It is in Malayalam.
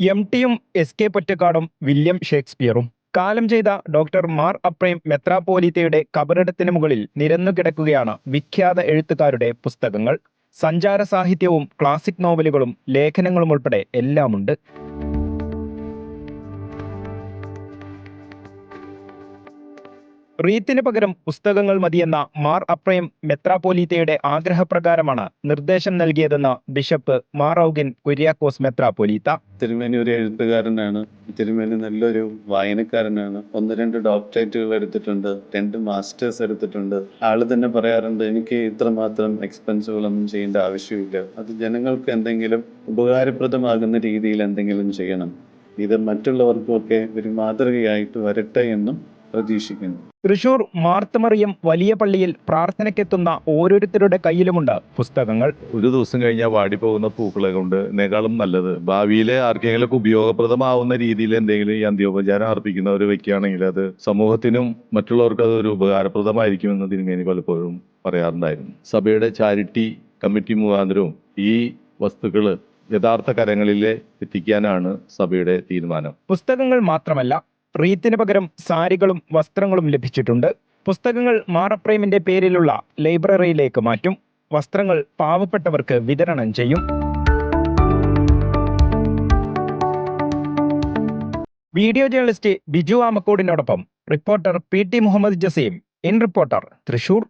എം ടിയും എസ് കെ പൊറ്റക്കാടും വില്യം ഷേക്സ്പിയറും. കാലം ചെയ്ത ഡോക്ടർ മാർ അപ്രൈം മെത്രാപോലിത്തയുടെ കബറിടത്തിന് മുകളിൽ നിരന്നു കിടക്കുകയാണ് വിഖ്യാത എഴുത്തുകാരുടെ പുസ്തകങ്ങൾ. സഞ്ചാര സാഹിത്യവും ക്ലാസിക് നോവലുകളും ലേഖനങ്ങളും ഉൾപ്പെടെ എല്ലാമുണ്ട്. റീത്തിന് പകരം പുസ്തകങ്ങൾ മതിയെന്ന മാർ അപ്രയം മെത്രാപ്പോലീത്തയുടെ ആഗ്രഹപ്രകാരമാണ് നിർദ്ദേശം നൽകിയതെന്ന് ബിഷപ്പ് മാർ ഔഗിൻ കുര്യാക്കോസ് മെത്രാപ്പോലീത്ത. തിരുമേനി ഒരു എഴുത്തുകാരനാണ്. തിരുമേനി നല്ലൊരു വായനക്കാരനാണ്. ഒന്ന് രണ്ട് ഡോക്ടറേറ്റുകൾ എടുത്തിട്ടുണ്ട്. രണ്ട് മാസ്റ്റേഴ്സ് എടുത്തിട്ടുണ്ട്. ആൾ തന്നെ പറയാറുണ്ട് എനിക്ക് ഇത്രമാത്രം എക്സ്പെൻസുകളൊന്നും ചെയ്യേണ്ട ആവശ്യമില്ല. അത് ജനങ്ങൾക്ക് എന്തെങ്കിലും ഉപകാരപ്രദമാകുന്ന രീതിയിൽ എന്തെങ്കിലും ചെയ്യണം. ഇത് മറ്റുള്ളവർക്കൊക്കെ ഒരു മാതൃകയായിട്ട് വരട്ടെ എന്നും പ്രതീക്ഷിക്കുന്നു. തൃശൂർ മാർത്തമറിയം വലിയ പള്ളിയിൽ പ്രാർത്ഥനയ്ക്കെത്തുന്ന ഓരോരുത്തരുടെ കയ്യിലുമുണ്ട് പുസ്തകങ്ങൾ. ഒരു ദിവസം കഴിഞ്ഞാൽ വാടിപ്പോകുന്ന പൂക്കളെ കൊണ്ട് നേക്കാളും നല്ലത്. ഭാവിയിലെ ആർക്കെങ്കിലും ഉപയോഗപ്രദമാവുന്ന രീതിയിൽ എന്തെങ്കിലും ഈ അന്ത്യോപചാരം അർപ്പിക്കുന്ന ഒരു വ്യക്തിയാണെങ്കിൽ അത് സമൂഹത്തിനും മറ്റുള്ളവർക്കും അത് ഒരു ഉപകാരപ്രദമായിരിക്കുമെന്ന് തിരുമേനി പലപ്പോഴും പറയാറുണ്ടായിരുന്നു. സഭയുടെ ചാരിറ്റി കമ്മിറ്റി മുഖാന്തരവും ഈ വസ്തുക്കൾ യഥാർത്ഥ കരങ്ങളിലെ എത്തിക്കാനാണ് സഭയുടെ തീരുമാനം. പുസ്തകങ്ങൾ മാത്രമല്ല റീത്തിന് പകരം സാരികളും വസ്ത്രങ്ങളും ലഭിച്ചിട്ടുണ്ട്. പുസ്തകങ്ങൾ മാറപ്രേമിന്റെ പേരിലുള്ള ലൈബ്രറിയിലേക്ക് മാറ്റും. വസ്ത്രങ്ങൾ പാവപ്പെട്ടവർക്ക് വിതരണം ചെയ്യും. Video journalist Biju ആമക്കോടിനോടൊപ്പം reporter P T Muhammad Jaseem in reporter Thrissur.